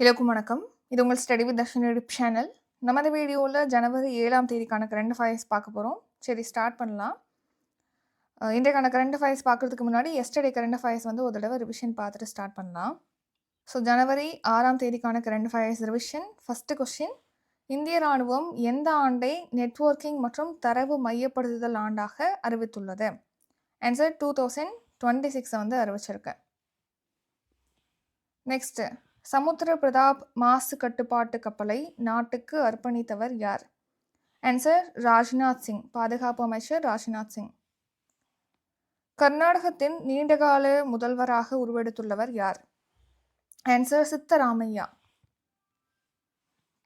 எல்லோருக்கும் வணக்கம். இது உங்கள் study with Darshan YouTube channel நமது வீடியோவில் ஜனவரி ஏழாம் தேதிக்கான கரண்ட் ஃபயர்ஸ் பார்க்க போகிறோம் சரி ஸ்டார்ட் பண்ணலாம். அஹ் இன்றைக்கான கரண்ட் அஃபயர்ஸ் பார்க்குறதுக்கு முன்னாடி எஸ்டர்டே கரண்ட் அஃபயர்ஸ் வந்து ஒரு தடவை ரிவிஷன் பார்த்துட்டு ஸ்டார்ட் பண்ணலாம். ஸோ ஜனவரி ஆறாம் தேதிக்கான current affairs revision first question இந்திய ராணுவம் எந்த ஆண்டை நெட்வொர்க்கிங் மற்றும் தரவு மையப்படுத்துதல் ஆண்டாக அறிவித்துள்ளது? ஆன்சர் டூ தௌசண்ட் டுவெண்ட்டி சிக்ஸை வந்து அறிவிச்சிருக்கேன். நெக்ஸ்ட்டு சமுத்திர பிரதாப் மாசு கட்டுப்பாட்டு கப்பலை நாட்டுக்கு அர்ப்பணித்தவர் யார்? ஆன்சர் ராஜ்நாத் சிங் பாதுகாப்பு அமைச்சர் ராஜ்நாத் சிங். கர்நாடகத்தின் நீண்டகால முதல்வராக உருவெடுத்துள்ளவர் யார்? ஆன்சர் சித்தராமையா.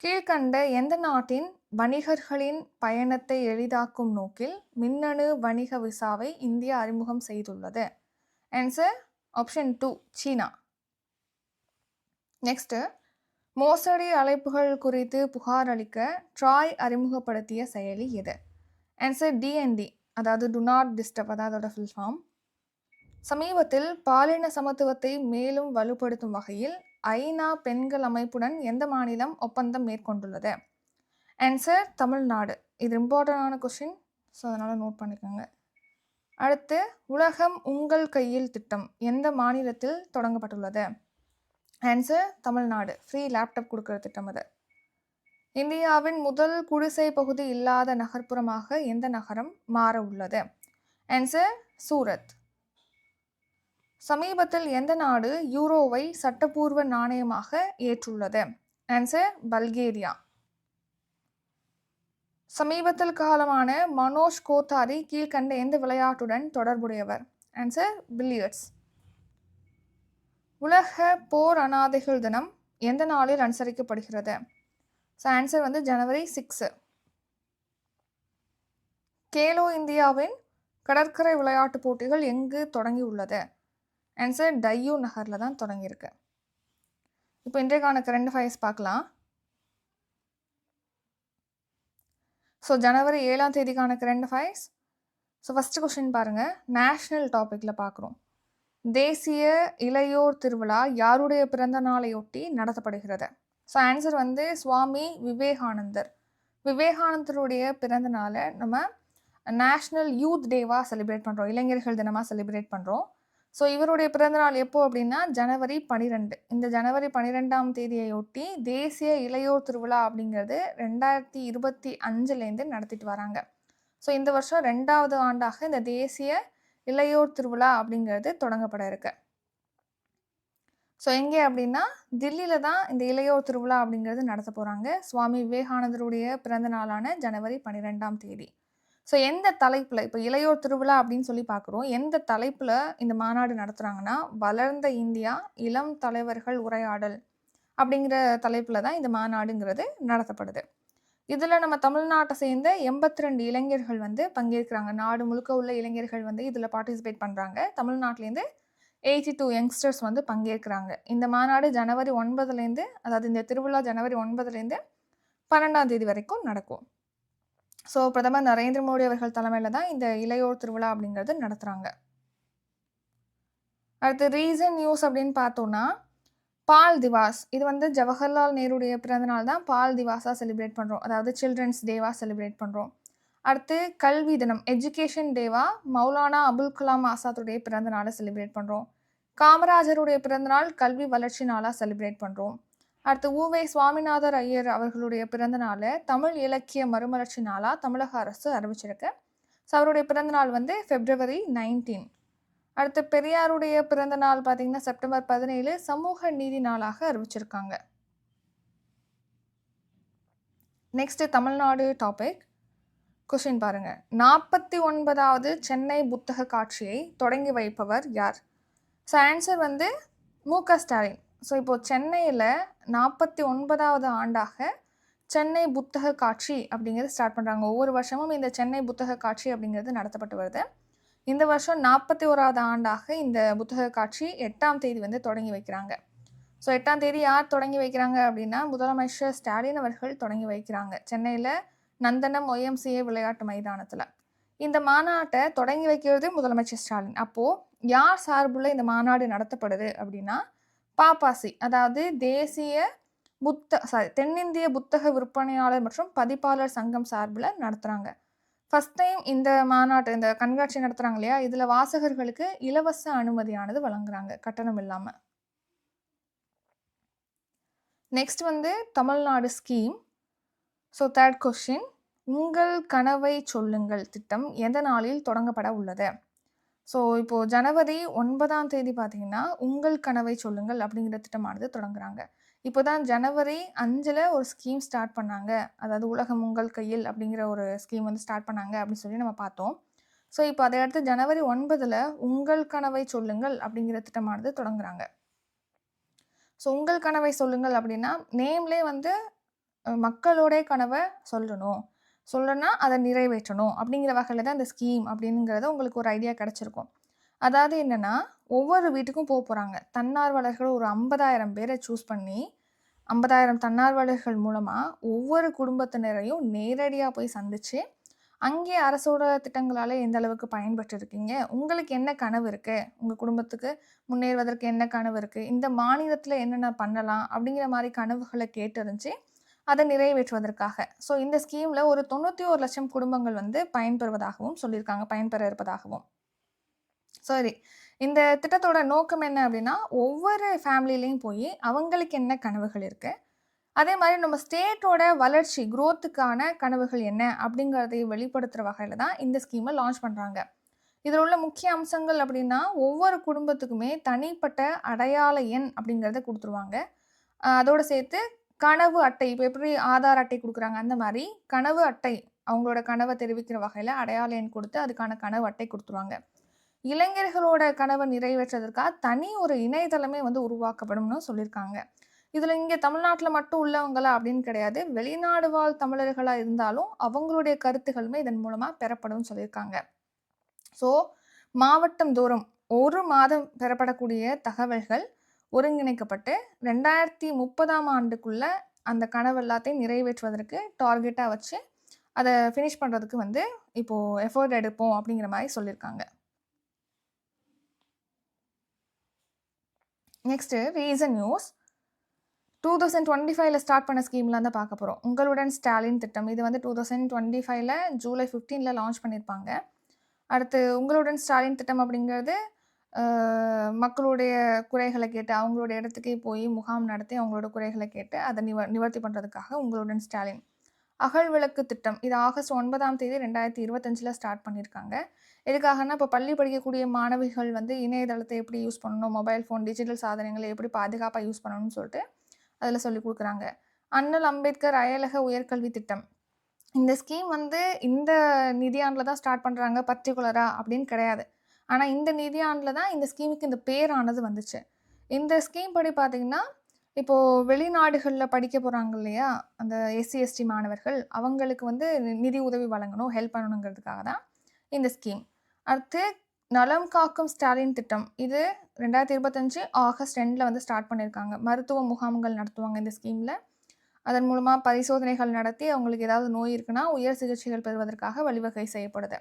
கீழ்கண்ட எந்த நாட்டின் வணிகர்களின் பயணத்தை எளிதாக்கும் நோக்கில் மின்னணு வணிக விசாவை இந்தியா அறிமுகம் செய்துள்ளது? Answer option two China. Next மோசடி அழைப்புகள் குறித்து புகார் அளிக்க ட்ராய் அறிமுகப்படுத்திய செயலி எது ஆன்சர் டிஎன்டி அதாவது டு நாட் டிஸ்டர்ப் அதாவது அதோட ஃபுல் ஃபார்ம் சமீபத்தில் பாலின சமத்துவத்தை மேலும் வலுப்படுத்தும் வகையில் ஐநா பெண்கள் அமைப்புடன் எந்த மாநிலம் ஒப்பந்தம் மேற்கொண்டுள்ளது? ஆன்சர் தமிழ்நாடு. இது இம்பார்ட்டண்டான கொஷின் ஸோ அதனால் நோட் பண்ணிக்கோங்க. அடுத்து உலகம் உங்கள் கையில் திட்டம் எந்த மாநிலத்தில் தொடங்கப்பட்டுள்ளது? ஆன்சர் தமிழ்நாடு ஃப்ரீ லேப்டாப் கொடுக்குற திட்டம் அது. இந்தியாவின் முதல் குடிசை பகுதி இல்லாத நகர்ப்புறமாக எந்த நகரம் மாற உள்ளது? ஆன்சர் சூரத். சமீபத்தில் எந்த நாடு யூரோவை சட்டப்பூர்வ நாணயமாக ஏற்றுள்ளது? Answer Bulgaria. சமீபத்தில் காலமான மனோஜ் கோத்தாரி கீழ்கண்ட எந்த விளையாட்டுடன் தொடர்புடையவர்? ஆன்சர் பில்லியர்ட்ஸ் உலக போர் அனாதைகள் தினம் எந்த நாளில் அனுசரிக்கப்படுகிறது? ஸோ ஆன்சர் வந்து ஜனவரி சிக்ஸு கேலோ இந்தியாவின் கடற்கரை விளையாட்டுப் போட்டிகள் எங்கு தொடங்கி உள்ளது? ஆன்சர் டையூ நகரில் தான் தொடங்கியிருக்கு இப்போ இன்றைக்கான கரண்ட் ஃபயர்ஸ் பார்க்கலாம். ஸோ ஜனவரி ஏழாம் தேதிக்கான current affairs so first question பாருங்கள் நேஷ்னல் டாப்பிக்கில் பார்க்குறோம். தேசிய இளையோர் திருவிழா யாருடைய பிறந்த நாளையொட்டி நடத்தப்படுகிறது? ஸோ ஆன்சர் வந்து சுவாமி விவேகானந்தர். விவேகானந்தருடைய பிறந்த நாளை நம்ம நேஷ்னல் யூத் டேவாக செலிப்ரேட் பண்ணுறோம் இளைஞர்கள் தினமாக செலிப்ரேட் பண்ணுறோம் ஸோ இவருடைய பிறந்தநாள் எப்போ அப்படின்னா ஜனவரி பன்னிரெண்டு இந்த ஜனவரி பன்னிரெண்டாம் தேதியையொட்டி தேசிய இளையோர் திருவிழா அப்படிங்கிறது ரெண்டாயிரத்தி இருபத்தி அஞ்சுலேருந்து நடத்திட்டு வராங்க. ஸோ இந்த வருஷம் ரெண்டாவது ஆண்டாக இந்த தேசிய இளையோர் திருவிழா அப்படிங்கிறது தொடங்கப்பட இருக்கு. ஸோ எங்கே அப்படின்னா தில்லியில் தான் இந்த இளையோர் திருவிழா அப்படிங்கிறது நடத்த போகிறாங்க சுவாமி விவேகானந்தருடைய பிறந்த நாளான ஜனவரி பன்னிரெண்டாம் தேதி. ஸோ எந்த தலைப்பில் இப்போ இளையோர் திருவிழா அப்படின்னு சொல்லி பார்க்குறோம். எந்த தலைப்பில் இந்த மாநாடு நடத்துகிறாங்கன்னா வளர்ந்த இந்தியா இளம் தலைவர்கள் உரையாடல் அப்படிங்கிற தலைப்பில் தான் இந்த மாநாடுங்கிறது நடத்தப்படுது. இதில் நம்ம தமிழ்நாட்டை சேர்ந்த எண்பத்தி ரெண்டு இளைஞர்கள் வந்து பங்கேற்கிறாங்க. நாடு முழுக்க உள்ள இளைஞர்கள் வந்து இதில் பார்ட்டிசிபேட் பண்ணுறாங்க தமிழ்நாட்டிலேருந்து எயிட்டி டூ யங்ஸ்டர்ஸ் வந்து பங்கேற்கிறாங்க. இந்த மாநாடு ஜனவரி ஒன்பதுலேருந்து அதாவது இந்த திருவிழா ஜனவரி ஒன்பதுலேருந்து பன்னெண்டாம் தேதி வரைக்கும் நடக்கும். ஸோ பிரதமர் நரேந்திர மோடி அவர்கள் தலைமையில் தான் இந்த இளையோர் திருவிழா அப்படிங்கிறது நடத்துகிறாங்க அடுத்து ரீசன் நியூஸ் அப்படின்னு பார்த்தோன்னா பால் திவாஸ். இது வந்து ஜவஹர்லால் நேருடைய பிறந்தநாள் தான் பால் திவாஸாக செலிப்ரேட் பண்ணுறோம் அதாவது சில்ட்ரன்ஸ் டேவாக செலிப்ரேட் பண்ணுறோம் அடுத்து கல்வி தினம் எஜுகேஷன் டேவாக மௌலானா அபுல் கலாம் ஆசாத்துடைய பிறந்த நாளை செலிப்ரேட் பண்ணுறோம் காமராஜருடைய பிறந்தநாள் கல்வி வளர்ச்சி நாளாக செலிப்ரேட் பண்ணுறோம் அடுத்து ஊவே சுவாமிநாதர் ஐயர் அவர்களுடைய பிறந்த நாளை தமிழ் இலக்கிய மறுமலர்ச்சி நாளாக தமிழக அரசு அறிவிச்சிருக்கு. ஸோ அவருடைய பிறந்தநாள் வந்து ஃபெப்ரவரி நைன்டீன் அடுத்து பெரியாருடைய பிறந்த நாள் பார்த்தீங்கன்னா செப்டம்பர் பதினேழு சமூக நீதி நாளாக அறிவிச்சிருக்காங்க. நெக்ஸ்ட் தமிழ்நாடு டாபிக் கொஷின் பாருங்க. நாற்பத்தி ஒன்பதாவது சென்னை புத்தக காட்சியை தொடங்கி வைப்பவர் யார்? ஸோ ஆன்சர் வந்து மு க ஸ்டாலின். ஸோ இப்போது சென்னையில் நாற்பத்தி ஒன்பதாவது ஆண்டாக சென்னை புத்தக காட்சி அப்படிங்கிறது ஸ்டார்ட் பண்ணுறாங்க ஒவ்வொரு வருஷமும் இந்த சென்னை புத்தக காட்சி அப்படிங்கிறது நடத்தப்பட்டு வருது. இந்த வருஷம் நாற்பத்தி ஓராவது ஆண்டாக இந்த புத்தக காட்சி எட்டாம் தேதி வந்து தொடங்கி வைக்கிறாங்க. ஸோ எட்டாம் தேதி யார் தொடங்கி வைக்கிறாங்க அப்படின்னா முதலமைச்சர் ஸ்டாலின் அவர்கள் தொடங்கி வைக்கிறாங்க. சென்னையில் நந்தனம் ஒய்எம்சிஏ விளையாட்டு மைதானத்தில். இந்த மாநாட்டை தொடங்கி வைக்கிறது முதலமைச்சர் ஸ்டாலின். அப்போது யார் சார்புள்ள இந்த மாநாடு நடத்தப்படுது அப்படின்னா பாப்பாசி அதாவது தேசிய புத்த சாரி தென்னிந்திய புத்தக விற்பனையாளர் மற்றும் பதிப்பாளர் சங்கம் சார்பில் நடத்துகிறாங்க ஃபஸ்ட் டைம் இந்த மாநாட்டு இந்த கண்காட்சி நடத்துகிறாங்க இல்லையா இதில் வாசகர்களுக்கு இலவச அனுமதியானது வழங்குறாங்க கட்டணம் இல்லாமல் நெக்ஸ்ட் வந்து Tamil Nadu scheme so third question உங்கள் கனவை சொல்லுங்கள் திட்டம் எந்த நாளில் தொடங்கப்பட உள்ளது? ஸோ இப்போது ஜனவரி ஒன்பதாம் தேதி பார்த்தீங்கன்னா உங்கள் கனவை சொல்லுங்கள் அப்படிங்கிற திட்டமானது தொடங்குறாங்க. இப்போ தான் ஜனவரி அஞ்சில் ஒரு ஸ்கீம் ஸ்டார்ட் பண்ணாங்க. அதாவது உலகம் உங்கள் கையில் அப்படிங்கிற ஒரு ஸ்கீம் வந்து ஸ்டார்ட் பண்ணாங்க அப்படின்னு சொல்லி நம்ம பார்த்தோம். ஸோ இப்போ அதை அடுத்து ஜனவரி ஒன்பதில் உங்கள் கனவை சொல்லுங்கள் அப்படிங்கிற திட்டமானது தொடங்குறாங்க. ஸோ உங்கள் கனவை சொல்லுங்கள் அப்படின்னா நேம்லே வந்து மக்களோடைய கனவை சொல்லணும். சொல்லணும்னா அதை நிறைவேற்றணும் அப்படிங்கிற வகையில் தான் இந்த ஸ்கீம் அப்படிங்கிறது உங்களுக்கு ஒரு ஐடியா கிடச்சிருக்கும். அதாவது என்னென்னா ஒவ்வொரு வீட்டுக்கும் போக போகிறாங்க தன்னார்வலர்கள் ஒரு ஐம்பதாயிரம் பேரை சூஸ் பண்ணி ஐம்பதாயிரம் தன்னார்வலர்கள் மூலமாக ஒவ்வொரு குடும்பத்தினரையும் நேரடியாக போய் சந்தித்து அங்கே அரசோட திட்டங்களால் எந்த அளவுக்கு பயன்பெற்று இருக்கீங்க உங்களுக்கு என்ன கனவு இருக்குது உங்கள் குடும்பத்துக்கு முன்னேறுவதற்கு என்ன கனவு இருக்குது இந்த மாநிலத்தில் என்னென்ன பண்ணலாம்? அப்படிங்கிற மாதிரி கனவுகளை கேட்டறிஞ்சு அதை நிறைவேற்றுவதற்காக. ஸோ இந்த ஸ்கீமில் ஒரு தொண்ணூற்றி ஒரு லட்சம் குடும்பங்கள் வந்து பயன்பெறுவதாகவும் சொல்லியிருக்காங்க பயன்பெற இருப்பதாகவும் சரி இந்த திட்டத்தோட நோக்கம் என்ன அப்படின்னா ஒவ்வொரு ஃபேமிலிலையும் போய் அவங்களுக்கு என்ன கனவுகள் இருக்குது அதே மாதிரி நம்ம ஸ்டேட்டோட வளர்ச்சி குரோத்துக்கான கனவுகள் என்ன அப்படிங்கிறதை வெளிப்படுத்துகிற வகையில் தான் இந்த ஸ்கீமை லான்ச் பண்ணுறாங்க இதில் உள்ள முக்கிய அம்சங்கள் அப்படின்னா ஒவ்வொரு குடும்பத்துக்குமே தனிப்பட்ட அடையாள எண் அப்படிங்கிறத கொடுத்துருவாங்க. அதோடு சேர்த்து கனவு அட்டை இப்போ எப்படி ஆதார் அட்டை கொடுக்குறாங்க அந்த மாதிரி கனவு அட்டை அவங்களோட கனவை தெரிவிக்கிற வகையில் அடையாள எண் கொடுத்து அதுக்கான கனவு அட்டை கொடுத்துருவாங்க. இளைஞர்களோட கனவை நிறைவேற்றுவதற்காக தனி ஒரு இணையதளமே வந்து உருவாக்கப்படும்னு சொல்லியிருக்காங்க. இதில் இங்கே தமிழ்நாட்டில் மட்டும் உள்ளவங்களா அப்படின்னு கிடையாது. வெளிநாடு வாழ் தமிழர்களாக இருந்தாலும் அவங்களுடைய கருத்துகளுமே இதன் மூலமாக பெறப்படும் சொல்லியிருக்காங்க. ஸோ மாவட்டம் தோறும் ஒரு மாதம் பெறப்படக்கூடிய தகவல்கள் ஒருங்கிணைக்கப்பட்டு ரெண்டாயிரத்தி முப்பதாம் ஆண்டுக்குள்ள அந்த கனவு எல்லாத்தையும் நிறைவேற்றுவதற்கு டார்கெட்டாக வச்சு அதை ஃபினிஷ் பண்ணுறதுக்கு வந்து இப்போது எஃபோர்ட் எடுப்போம் அப்படிங்கிற மாதிரி சொல்லியிருக்காங்க next recent news two thousand twenty ஃபைவ்ல ஸ்டார்ட் பண்ண ஸ்கீம்லாம் தான் பார்க்க போகிறோம் உங்களுடன் ஸ்டாலின் திட்டம். இது வந்து டூ தௌசண்ட் டுவெண்ட்டி ஃபைவ்ல ஜூலை ஃபிஃப்டீனில் லான்ச் பண்ணியிருப்பாங்க அடுத்து உங்களுடன் ஸ்டாலின் திட்டம் அப்படிங்கிறது மக்களுடைய குறைகளை கேட்டு அவங்களோட இடத்துக்கே போய் முகாம் நடத்தி அவங்களோட குறைகளை கேட்டு அதை நிவ நிவர்த்தி பண்ணுறதுக்காக உங்களுடன் ஸ்டாலின். அகல் விளக்கு திட்டம். இது ஆகஸ்ட் ஒன்பதாம் தேதி ரெண்டாயிரத்தி இருபத்தஞ்சில் ஸ்டார்ட் பண்ணியிருக்காங்க எதுக்காகனா இப்போ பள்ளி படிக்கக்கூடிய மாணவிகள் வந்து இணையதளத்தை எப்படி யூஸ் பண்ணணும் மொபைல் ஃபோன் டிஜிட்டல் சாதனங்களை எப்படி பாதுகாப்பாக யூஸ் பண்ணணும்னு சொல்லிட்டு அதில் சொல்லி கொடுக்குறாங்க. அண்ணல் அம்பேத்கர் அயலக உயர்கல்வி திட்டம். இந்த ஸ்கீம் வந்து இந்த நிதியாண்டில் தான் ஸ்டார்ட் பண்ணுறாங்க பர்டிகுலராக அப்படின்னு கிடையாது. ஆனால் இந்த நிதியாண்டில் தான் இந்த ஸ்கீமுக்கு இந்த பேரானது வந்துச்சு. இந்த ஸ்கீம் படி பார்த்தீங்கன்னா இப்போது வெளிநாடுகளில் படிக்க போகிறாங்க இல்லையா? அந்த எஸ்சி எஸ்டி மாணவர்கள் அவங்களுக்கு வந்து நிதி உதவி வழங்கணும் ஹெல்ப் பண்ணணுங்கிறதுக்காக தான் இந்த ஸ்கீம். அடுத்து நலம் காக்கும் ஸ்டாலின் திட்டம். இது ரெண்டாயிரத்தி இருபத்தஞ்சு ஆகஸ்ட் ரெண்டில் வந்து ஸ்டார்ட் பண்ணியிருக்காங்க மருத்துவ முகாம்கள் நடத்துவாங்க இந்த ஸ்கீமில். அதன் மூலமாக பரிசோதனைகள் நடத்தி அவங்களுக்கு ஏதாவது நோய் இருக்குன்னா உயர் சிகிச்சைகள் பெறுவதற்காக வழிவகை செய்யப்படுது.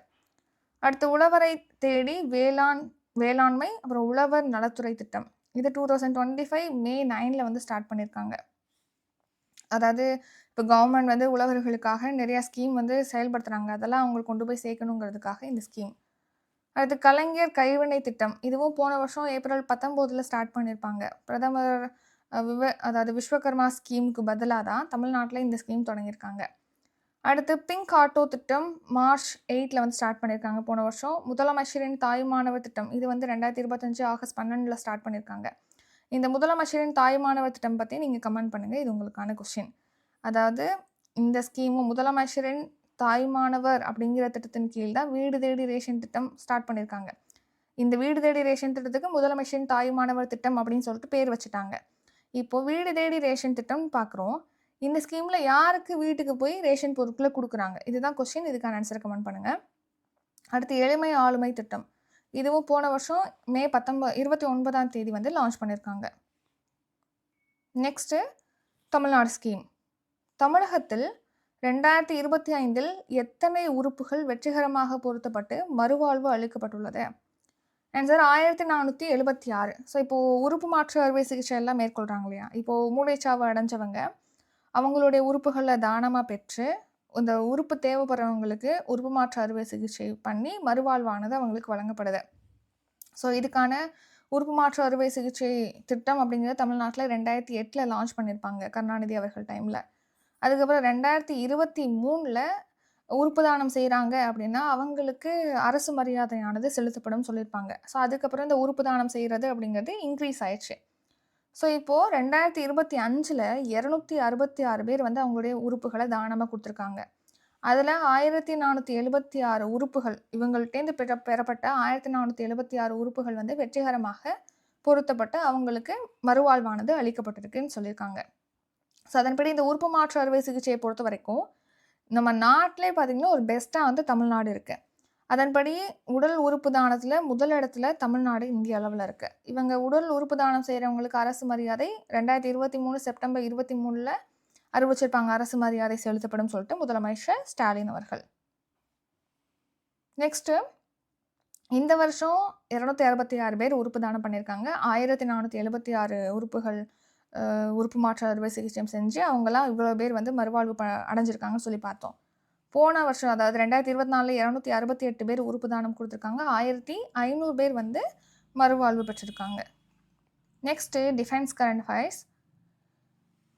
அடுத்து உழவரை தேடி வேளாண் வேளாண்மை அப்புறம் உழவர் நலத்துறை திட்டம். இது two thousand twenty five May நைனில் வந்து ஸ்டார்ட் பண்ணியிருக்காங்க அதாவது இப்போ கவர்மெண்ட் வந்து உழவர்களுக்காக நிறையா ஸ்கீம் வந்து செயல்படுத்துகிறாங்க அதெல்லாம் அவங்களுக்கு கொண்டு போய் சேர்க்கணுங்கிறதுக்காக இந்த ஸ்கீம் அடுத்து கலைஞர் கைவினை திட்டம். இதுவும் போன வருஷம் ஏப்ரல் பத்தொம்போதில் ஸ்டார்ட் பண்ணியிருப்பாங்க பிரதமர் விவ அதாவது விஸ்வகர்மா ஸ்கீமுக்கு பதிலாக தான் தமிழ்நாட்டில் இந்த ஸ்கீம் தொடங்கியிருக்காங்க. அடுத்து பிங்க் ஆட்டோ திட்டம் மார்ச் எயிட்டில் வந்து ஸ்டார்ட் பண்ணியிருக்காங்க போன வருஷம் முதலமைச்சரின் தாய் மாணவர் திட்டம் இது வந்து ரெண்டாயிரத்தி இருபத்தஞ்சு ஆகஸ்ட் பன்னெண்டில் ஸ்டார்ட் பண்ணியிருக்காங்க இந்த முதலமைச்சரின் தாய் மாணவர் திட்டம் பற்றி நீங்கள் கமெண்ட் பண்ணுங்கள் இது உங்களுக்கான கொஷின் அதாவது இந்த ஸ்கீமும் முதலமைச்சரின் தாய் மாணவர் அப்படிங்கிற திட்டத்தின் கீழ் தான் வீடு தேடி ரேஷன் திட்டம் ஸ்டார்ட் பண்ணியிருக்காங்க இந்த வீடு தேடி ரேஷன் திட்டத்துக்கு முதலமைச்சரின் தாய் மாணவர் திட்டம் அப்படின்னு சொல்லிட்டு பேர் வச்சுட்டாங்க. இப்போ வீடு தேடி ரேஷன் திட்டம்னு பார்க்குறோம் இந்த ஸ்கீமில் யாருக்கு வீட்டுக்கு போய் ரேஷன் பொருட்களை கொடுக்குறாங்க? இதுதான் கொஸ்டின் இதுக்கான ஆன்சர் கமெண்ட் பண்ணுங்கள் அடுத்து எளிமை ஆளுமை திட்டம். இதுவும் போன வருஷம் மே பத்தொன்பது இருபத்தி ஒன்பதாம் தேதி வந்து லான்ச் பண்ணியிருக்காங்க நெக்ஸ்ட்டு தமிழ்நாடு ஸ்கீம் தமிழகத்தில் ரெண்டாயிரத்தி இருபத்தி ஐந்தில் எத்தனை உறுப்புகள் வெற்றிகரமாக பொருத்தப்பட்டு மறுவாழ்வு அளிக்கப்பட்டுள்ளது? ஆன்சர் ஆயிரத்தி நானூற்றி எழுபத்தி ஆறு. ஸோ இப்போது உறுப்பு மாற்று அறுவை சிகிச்சை எல்லாம் மேற்கொள்கிறாங்க இல்லையா? இப்போது மூளைச்சாவு அடைஞ்சவங்க அவங்களுடைய உறுப்புகளை தானமாக பெற்று இந்த உறுப்பு தேவைப்படுறவங்களுக்கு உறுப்பு மாற்று அறுவை சிகிச்சை பண்ணி மறுவாழ்வானது அவங்களுக்கு வழங்கப்படுது. ஸோ இதுக்கான உறுப்பு மாற்று அறுவை சிகிச்சை திட்டம் அப்படிங்கிறது தமிழ்நாட்டில் ரெண்டாயிரத்தி எட்டில் லான்ச் பண்ணியிருப்பாங்க கருணாநிதி அவர்கள் டைமில் அதுக்கப்புறம் ரெண்டாயிரத்தி இருபத்தி மூணில் உறுப்பு தானம் செய்கிறாங்க அப்படின்னா அவங்களுக்கு அரசு மரியாதையானது செலுத்தப்படும் சொல்லியிருப்பாங்க. ஸோ அதுக்கப்புறம் இந்த உறுப்பு தானம் செய்கிறது அப்படிங்கிறது இன்க்ரீஸ் ஆயிடுச்சு. ஸோ இப்போது ரெண்டாயிரத்தி இருபத்தி அஞ்சில் இரநூத்தி அறுபத்தி ஆறு பேர் வந்து அவங்களுடைய உறுப்புகளை தானமாக கொடுத்துருக்காங்க. அதில் ஆயிரத்தி நானூற்றி எழுபத்தி ஆறு உறுப்புகள் இவங்கள்ட்டேருந்து பெற பெறப்பட்ட ஆயிரத்தி நானூற்றி எழுபத்தி ஆறு உறுப்புகள் வந்து வெற்றிகரமாக பொருத்தப்பட்டு அவங்களுக்கு மறுவாழ்வானது அளிக்கப்பட்டிருக்குன்னு சொல்லியிருக்காங்க. ஸோ அதன்படி இந்த உறுப்பு மாற்று அறுவை சிகிச்சையை பொறுத்த வரைக்கும் நம்ம நாட்டிலே பார்த்திங்கன்னா ஒரு பெஸ்ட்டாக வந்து தமிழ்நாடு இருக்குது அதன்படி உடல் உறுப்பு தானத்தில் முதல் இடத்துல தமிழ்நாடு இந்திய அளவில் இருக்குது இவங்க உடல் உறுப்பு தானம் செய்கிறவங்களுக்கு அரசு மரியாதை ரெண்டாயிரத்தி இருபத்தி மூணு செப்டம்பர் இருபத்தி மூணில் அறிவிச்சிருப்பாங்க. அரசு மரியாதை செலுத்தப்படும் சொல்லிட்டு முதலமைச்சர் ஸ்டாலின் அவர்கள். நெக்ஸ்ட்டு இந்த வருஷம் இரநூத்தி அறுபத்தி ஆறு பேர் உறுப்பு தானம் பண்ணியிருக்காங்க ஆயிரத்தி நானூற்றி எழுபத்தி ஆறு உறுப்புகள் உறுப்பு மாற்று அறுவை சிகிச்சை செஞ்சு அவங்களாம் இவ்வளோ பேர் வந்து மறுவாழ்வு ப அடைஞ்சிருக்காங்கன்னு சொல்லி பார்த்தோம். போன வருஷம் அதாவது ரெண்டாயிரத்தி இருபத்தி நாலில் இரநூத்தி அறுபத்தி எட்டு பேர் உறுப்பு தானம் கொடுத்துருக்காங்க. ஆயிரத்தி ஐநூறு பேர் வந்து மறுவாழ்வு பெற்றிருக்காங்க. நெக்ஸ்ட்டு டிஃபென்ஸ் கரண்ட் ஃபைஸ்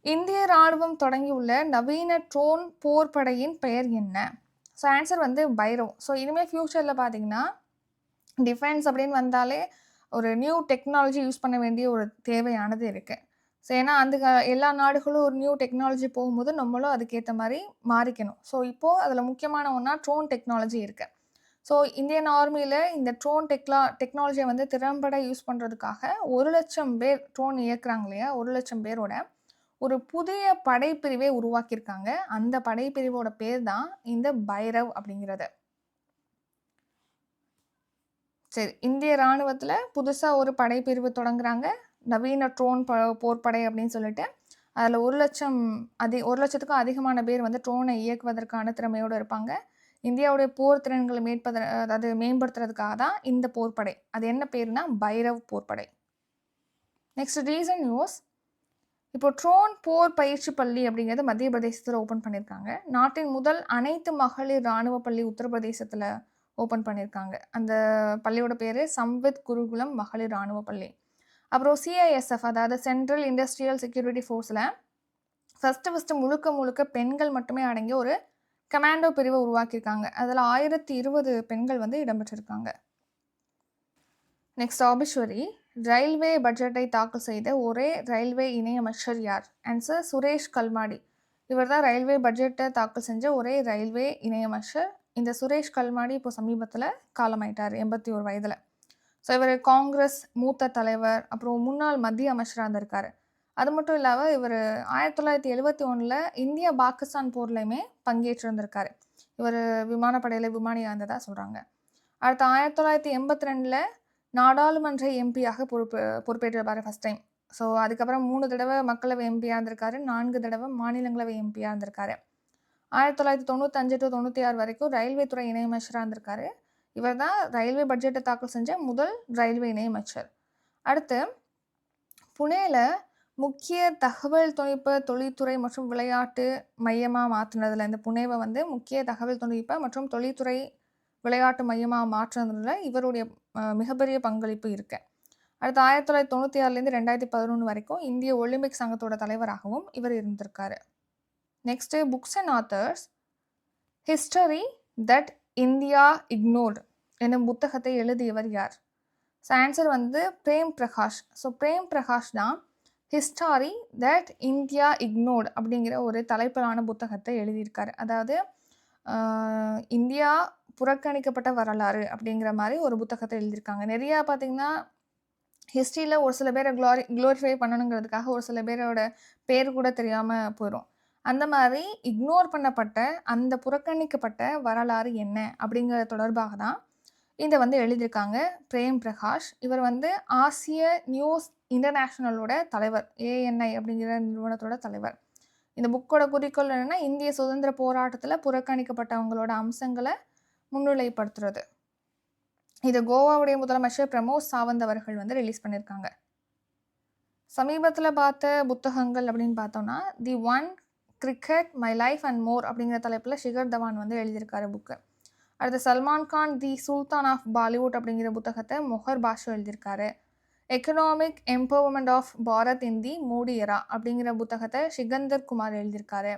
இந்திய இராணுவம் தொடங்கியுள்ள நவீன ட்ரோன் போர்படையின் பெயர் என்ன? ஸோ ஆன்சர் வந்து பைரவ் ஸோ இனிமேல் ஃப்யூச்சரில் பார்த்தீங்கன்னா டிஃபென்ஸ் அப்படின்னு வந்தாலே ஒரு நியூ டெக்னாலஜி யூஸ் பண்ண வேண்டிய ஒரு தேவையானது இருக்குது ஸோ ஏன்னா அந்த எல்லா நாடுகளும் ஒரு நியூ டெக்னாலஜி போகும்போது நம்மளும் அதுக்கேற்ற மாதிரி மாறிக்கணும். ஸோ இப்போது அதில் முக்கியமான ஒன்றா ட்ரோன் டெக்னாலஜி இருக்குது ஸோ இந்தியன் ஆர்மியில் இந்த ட்ரோன் டெக்லா டெக்னாலஜியை வந்து திறம்பட யூஸ் பண்ணுறதுக்காக ஒரு லட்சம் பேர் ட்ரோன் இயக்குறாங்க இல்லையா? ஒரு லட்சம் பேரோட ஒரு புதிய படைப்பிரிவை உருவாக்கியிருக்காங்க. அந்த படைப்பிரிவோட பேர் தான் இந்த பைரவ் அப்படிங்கிறது. சரி இந்திய இராணுவத்தில் புதுசாக ஒரு படைப்பிரிவு தொடங்குறாங்க. நவீன ட்ரோன் ப போர்ப்படை அப்படின்னு சொல்லிட்டு அதில் ஒரு லட்சம் அதி ஒரு லட்சத்துக்கும் அதிகமான பேர் வந்து ட்ரோனை இயக்குவதற்கான திறமையோடு இருப்பாங்க. இந்தியாவுடைய போர் திறன்களை மேற்பத அதாவது மேம்படுத்துறதுக்காக தான் இந்த போர்ப்படை அது என்ன பேர்னா பைரவ் போர்ப்படை நெக்ஸ்ட் ரீசன் நியூஸ் இப்போ ட்ரோன் போர் பயிற்சி பள்ளி அப்படிங்கிறது மத்திய பிரதேசத்தில் ஓப்பன் பண்ணியிருக்காங்க. நாட்டின் முதல் அனைத்து மகளிர் இராணுவ பள்ளி உத்தரப்பிரதேசத்தில் ஓப்பன் பண்ணியிருக்காங்க. அந்த பள்ளியோட பேர் சம்வித் குருகுலம் மகளிர் இராணுவ பள்ளி. அப்புறம் சிஐஎஸ்எஃப் அதாவது சென்ட்ரல் இண்டஸ்ட்ரியல் செக்யூரிட்டி ஃபோர்ஸில் ஃபஸ்ட்டு ஃபஸ்ட்டு முழுக்க முழுக்க பெண்கள் மட்டுமே அடங்கிய ஒரு கமாண்டோ பிரிவை உருவாக்கியிருக்காங்க. அதில் ஆயிரத்தி இருபது பெண்கள் வந்து இடம்பெற்றிருக்காங்க. நெக்ஸ்ட் ஆபிஸ்வரி ரயில்வே பட்ஜெட்டை தாக்கல் செய்த ஒரே ரயில்வே இணையமைச்சர் யார்? ஆன்சர் சுரேஷ் கல்மாடி இவர் தான் ரயில்வே பட்ஜெட்டை தாக்கல் செஞ்ச ஒரே ரயில்வே இணையமைச்சர். இந்த சுரேஷ் கல்மாடி இப்போ சமீபத்தில் காலமாயிட்டார் எண்பத்தி ஒரு வயதில். ஸோ இவர் காங்கிரஸ் மூத்த தலைவர் அப்புறம் முன்னாள் மத்திய அமைச்சராக இருந்திருக்காரு. அது மட்டும் இல்லாமல் இவர் ஆயிரத்தி தொள்ளாயிரத்தி எழுபத்தி ஒன்றில் இந்தியா பாகிஸ்தான் போர்லையுமே பங்கேற்றிருந்திருக்காரு. இவர் விமானப்படையில் விமானியாக இருந்ததாக சொல்கிறாங்க அடுத்து ஆயிரத்தி தொள்ளாயிரத்தி எண்பத்தி ரெண்டில் நாடாளுமன்ற எம்பியாக பொறுப்பு பொறுப்பேற்றிருப்பார் ஃபஸ்ட் டைம் ஸோ அதுக்கப்புறம் மூணு தடவை மக்களவை எம்பியாக இருந்திருக்காரு நான்கு தடவை மாநிலங்களவை எம்பியாக இருந்திருக்காரு. ஆயிரத்தி தொள்ளாயிரத்தி தொண்ணூத்தஞ்சு டு தொண்ணூற்றி ஆறு வரைக்கும் ரயில்வே துறை இணையமைச்சராக இருந்திருக்காரு. இவர் தான் ரயில்வே பட்ஜெட்டை தாக்கல் செஞ்ச முதல் ரயில்வே இணையமைச்சர். அடுத்து புனேல முக்கிய தகவல் தொழில்நுட்ப தொழில்துறை மற்றும் விளையாட்டு மையமாக மாற்றினதில் இந்த புனேவை வந்து முக்கிய தகவல் தொழில்நுட்ப மற்றும் தொழில்துறை விளையாட்டு மையமாக மாற்றினதில் இவருடைய மிகப்பெரிய பங்களிப்பு இருக்கு. அடுத்து ஆயிரத்தி தொள்ளாயிரத்தி தொண்ணூற்றி ஆறுலேருந்து ரெண்டாயிரத்தி பதினொன்று வரைக்கும் இந்திய ஒலிம்பிக் சங்கத்தோட தலைவராகவும் இவர் இருந்திருக்காரு. Next books and authors history that India ignored என்னும் புத்தகத்தை எழுதியவர் யார்? ஸோ ஆன்சர் வந்து பிரேம் பிரகாஷ். ஸோ பிரேம் பிரகாஷ் தான் ஹிஸ்டாரி தட் இந்தியா இக்னோர்டு அப்படிங்கிற ஒரு தலைப்பிலான புத்தகத்தை எழுதியிருக்காரு. அதாவது இந்தியா புறக்கணிக்கப்பட்ட வரலாறு அப்படிங்கிற மாதிரி ஒரு புத்தகத்தை எழுதியிருக்காங்க. நிறையா பார்த்திங்கன்னா ஹிஸ்ட்ரியில் ஒரு சில பேரை க்ளோரி க்ளோரிஃபை பண்ணணுங்கிறதுக்காக ஒரு சில பேரோட பேர் கூட தெரியாமல் போயிடும் அந்த மாதிரி இக்னோர் பண்ணப்பட்ட அந்த புறக்கணிக்கப்பட்ட வரலாறு என்ன? அப்படிங்கிற தொடர்பாக தான் இதை வந்து எழுதியிருக்காங்க பிரேம் பிரகாஷ். இவர் வந்து ஆசிய நியூஸ் இன்டர்நேஷ்னலோட தலைவர் ஏஎன்ஐ அப்படிங்கிற நிறுவனத்தோட தலைவர். இந்த புக்கோட குறிக்கோள் என்னென்னா இந்திய சுதந்திர போராட்டத்தில் புறக்கணிக்கப்பட்டவங்களோட அம்சங்களை முன்னிலைப்படுத்துறது. இது கோவாவுடைய முதலமைச்சர் பிரமோத் சாவந்த் அவர்கள் வந்து ரிலீஸ் பண்ணியிருக்காங்க. சமீபத்தில் பார்த்த புத்தகங்கள் அப்படின்னு பார்த்தோம்னா the one cricket my life and more அப்படிங்கிற தலைப்பில் ஷிகர் தவான் வந்து எழுதியிருக்காரு புக்கு அடுத்து Salman Khan the sultan of Bollywood அப்படிங்கிற புத்தகத்தை மொஹர் பாஷு எழுதியிருக்காரு. Economic empowerment of Bharat in the Modi era அப்படிங்கிற புத்தகத்தை ஷிகந்தர் குமார் எழுதியிருக்காரு.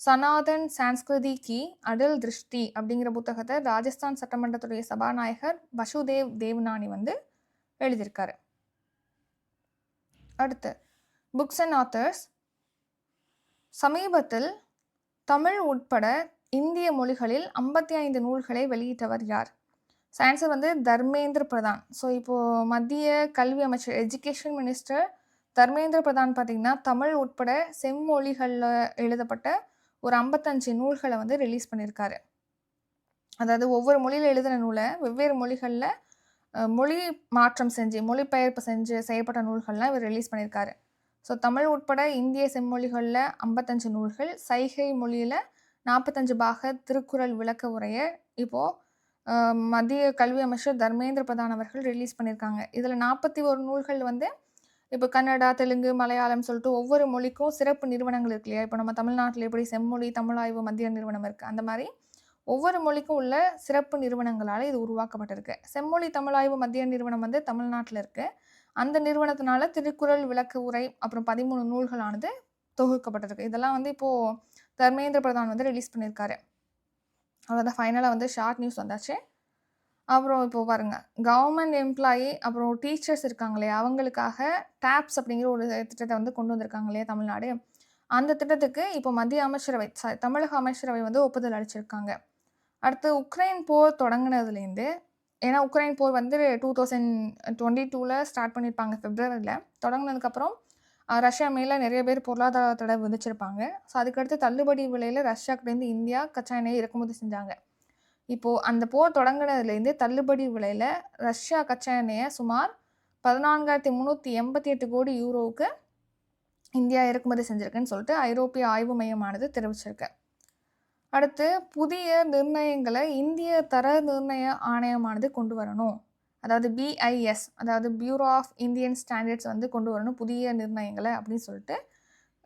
சனாதன் சான்ஸ்கிருதி கி அடல் திருஷ்டி அப்படிங்கிற புத்தகத்தை ராஜஸ்தான் சட்டமன்றத்துடைய சபாநாயகர் வசுதேவ் தேவ்நானி வந்து எழுதியிருக்காரு. அடுத்து புக்ஸ் அண்ட் ஆத்தர்ஸ் சமீபத்தில் தமிழ் உட்பட இந்திய மொழிகளில் ஐம்பத்தி ஐந்து நூல்களை வெளியிட்டவர் யார்? ஆன்சர் வந்து தர்மேந்திர பிரதான். ஸோ இப்போது மத்திய கல்வி அமைச்சர் எஜுகேஷன் மினிஸ்டர் தர்மேந்திர பிரதான் பார்த்திங்கன்னா தமிழ் உட்பட செம்மொழிகளில் எழுதப்பட்ட ஒரு ஐம்பத்தஞ்சு நூல்களை வந்து ரிலீஸ் பண்ணியிருக்காரு அதாவது ஒவ்வொரு மொழியில் எழுதின நூலை வெவ்வேறு மொழிகளில் மொழி மாற்றம் செஞ்சு மொழிபெயர்ப்பு செஞ்சு செய்யப்பட்ட நூல்கள்லாம் இவர் ரிலீஸ் பண்ணியிருக்காரு ஸோ தமிழ் உட்பட இந்திய செம்மொழிகளில் ஐம்பத்தஞ்சு நூல்கள் சைகை மொழியில் நாற்பத்தஞ்சு பாக திருக்குறள் விளக்க உரையை இப்போது மத்திய கல்வி அமைச்சர் தர்மேந்திர பிரதான் அவர்கள் ரிலீஸ் பண்ணியிருக்காங்க இதில் நாற்பத்தி ஒரு நூல்கள் வந்து இப்போ கன்னடா தெலுங்கு மலையாளம் சொல்லிட்டு ஒவ்வொரு மொழிக்கும் சிறப்பு நிறுவனங்கள் இருக்கு இல்லையா? இப்போ நம்ம தமிழ்நாட்டில் எப்படி செம்மொழி தமிழாய்வு மத்திய நிறுவனம் இருக்குது அந்த மாதிரி ஒவ்வொரு மொழிக்கும் உள்ள சிறப்பு நிறுவனங்களால் இது உருவாக்கப்பட்டிருக்கு. செம்மொழி தமிழாய்வு மத்திய நிறுவனம் வந்து தமிழ்நாட்டில் இருக்குது அந்த நிறுவனத்தினால திருக்குறள் விளக்கு உரை அப்புறம் பதிமூணு நூல்களானது தொகுக்கப்பட்டிருக்கு. இதெல்லாம் வந்து இப்போது தர்மேந்திர பிரதான் வந்து ரிலீஸ் பண்ணியிருக்காரு அவ்வளோதான் ஃபைனலாக வந்து ஷார்ட் நியூஸ் வந்தாச்சு. அப்புறம் இப்போ பாருங்கள் கவர்மெண்ட் எம்ப்ளாயி அப்புறம் டீச்சர்ஸ் இருக்காங்க இல்லையா அவங்களுக்காக டேப்ஸ் அப்படிங்கிற ஒரு திட்டத்தை வந்து கொண்டு வந்திருக்காங்க இல்லையா தமிழ்நாடு. அந்த திட்டத்துக்கு இப்போ மத்திய அமைச்சரவை தமிழக அமைச்சரவை வந்து ஒப்புதல் அளிச்சிருக்காங்க. அடுத்து உக்ரைன் போர் தொடங்கினதுலேருந்து ஏன்னா உக்ரைன் போர் வந்து டூ தௌசண்ட் டுவெண்ட்டி டூவில் ஸ்டார்ட் பண்ணியிருப்பாங்க பிப்ரவரியில் தொடங்கினதுக்கப்புறம் ரஷ்யா மேலே நிறைய பேர் பொருளாதார தடை விதிச்சிருப்பாங்க. ஸோ அதுக்கடுத்து தள்ளுபடி விலையில் ரஷ்யாக்கிட்டேருந்து இந்தியா கச்சா எண்ணெயை இறக்குமதி செஞ்சாங்க. இப்போது அந்த போர் தொடங்கினதுலேருந்து தள்ளுபடி விலையில் ரஷ்யா கச்சா எண்ணெயை சுமார் பதினான்காயிரத்தி முந்நூற்றி எண்பத்தி எட்டு கோடி யூரோவுக்கு இந்தியா இறக்குமதி செஞ்சுருக்குன்னு சொல்லிட்டு ஐரோப்பிய ஆய்வு மையமானது தெரிவிச்சிருக்கு. அடுத்து புதிய நிர்ணயங்களை இந்திய தர நிர்ணய ஆணையமானது கொண்டு வரணும். அதாவது பிஐஎஸ் அதாவது பியூரோ ஆஃப் இந்தியன் ஸ்டாண்டர்ட்ஸ் வந்து கொண்டு வரணும் புதிய நிர்ணயங்களை அப்படின்னு சொல்லிட்டு.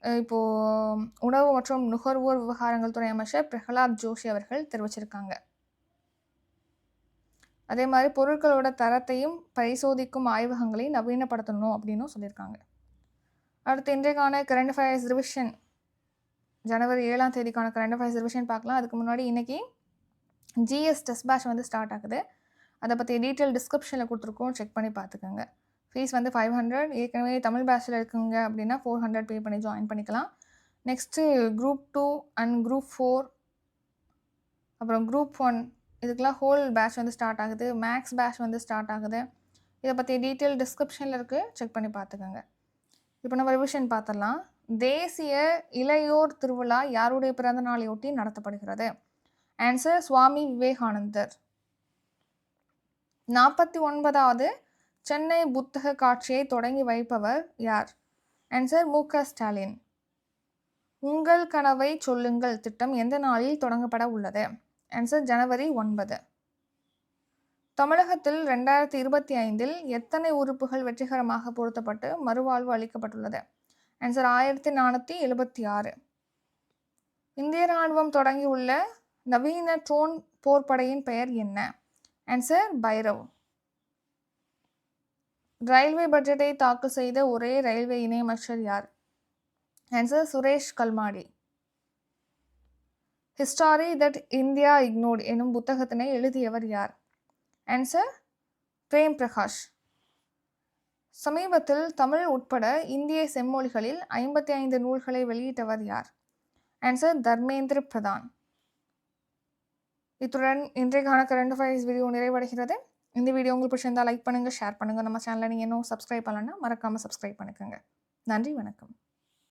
இப்போது உணவு மற்றும் நுகர்வோர் விவகாரங்கள் துறை அமைச்சர் பிரகலாத் ஜோஷி அவர்கள் தெரிவிச்சிருக்காங்க. அதே மாதிரி பொருட்களோட தரத்தையும் பரிசோதிக்கும் ஆய்வகங்களை நவீனப்படுத்தணும் அப்படின்னும் சொல்லியிருக்காங்க. அடுத்து இன்றைக்கான கரண்ட் அஃபேர்ஸ் ரிவிஷன் ஜனவரி ஏழாம் தேதிக்கான கரண்ட் அஃபேர்ஸ் ரிவிஷன் பார்க்கலாம். அதுக்கு முன்னாடி இன்றைக்கி ஜிஎஸ் டெஸ்ட் பேட்ச் வந்து ஸ்டார்ட் ஆகுது. அதை பற்றி டீட்டெயில் டிஸ்கிரிப்ஷனில் கொடுத்துருக்கோம். செக் பண்ணி பார்த்துக்கோங்க. ஃபீஸ் வந்து ஃபைவ் ஹண்ட்ரட் ஏற்கனவே தமிழ் பேட்சில் இருக்குங்க அப்படின்னா ஃபோர் ஹண்ட்ரட் பே பண்ணி ஜாயின் பண்ணிக்கலாம். Next group two and group four அப்புறம் குரூப் ஒன் இதுக்கெலாம் ஹோல் பேட்ச் வந்து ஸ்டார்ட் ஆகுது. மேக்ஸ் பேட்ச் வந்து ஸ்டார்ட் ஆகுது. இதை பற்றி டீட்டெயில் டிஸ்கிரிப்ஷனில் இருக்குது செக் பண்ணி பார்த்துக்கோங்க. இப்போ நம்ம ரிவிஷன் பார்த்துடலாம். தேசிய இளையோர் திருவிழா யாருடைய பிறந்த நாளையொட்டி நடத்தப்படுகிறது? ஆன்சர் சுவாமி விவேகானந்தர். நாற்பத்தி ஒன்பதாவது சென்னை புத்தக காட்சியை தொடங்கி வைப்பவர் யார்? ஆன்சர் மு க ஸ்டாலின். உங்கள் கனவை சொல்லுங்கள் திட்டம் எந்த நாளில் தொடங்கப்பட உள்ளது? ஆன்சர் ஜனவரி ஒன்பது. தமிழகத்தில் ரெண்டாயிரத்தி இருபத்தி ஐந்தில் எத்தனை உறுப்புகள் வெற்றிகரமாக பொருத்தப்பட்டு மறுவாழ்வு அளிக்கப்பட்டுள்ளது? ஆன்சர் ஆயிரத்தி நானூற்றி எழுபத்தி ஆறு. இந்திய ராணுவம் தொடங்கியுள்ள நவீன ட்ரோன் போர்ப்படையின் பெயர் என்ன? ஆன்சர் பைரவ். ரயில்வே பட்ஜெட்டை தாக்கல் செய்த ஒரே ரயில்வே இணையமைச்சர் யார்? Answer Suresh Kalmadi. History that India ignored எனும் புத்தகத்தினை எழுதியவர் யார்? ஆன்சர் பிரேம் பிரகாஷ். சமீபத்தில் தமிழ் உட்பட இந்திய செம்மொழிகளில் ஐம்பத்தி ஐந்து நூல்களை வெளியிட்டவர் யார்? ஆன்சர் தர்மேந்திர பிரதான். இத்துடன் இன்றைக்கான கரண்ட் அஃபேர்ஸ் வீடியோ நிறைவடைகிறது. இந்த வீடியோ உங்களுக்கு பிடிச்சிருந்தால் லைக் பண்ணுங்கள் ஷேர் பண்ணுங்கள் நம்ம சேனலில் நீங்கள் இன்னும் சப்ஸ்கிரைப் பண்ணலன்னா மறக்காமல் சப்ஸ்கிரைப் பண்ணிக்கோங்க. நன்றி வணக்கம்.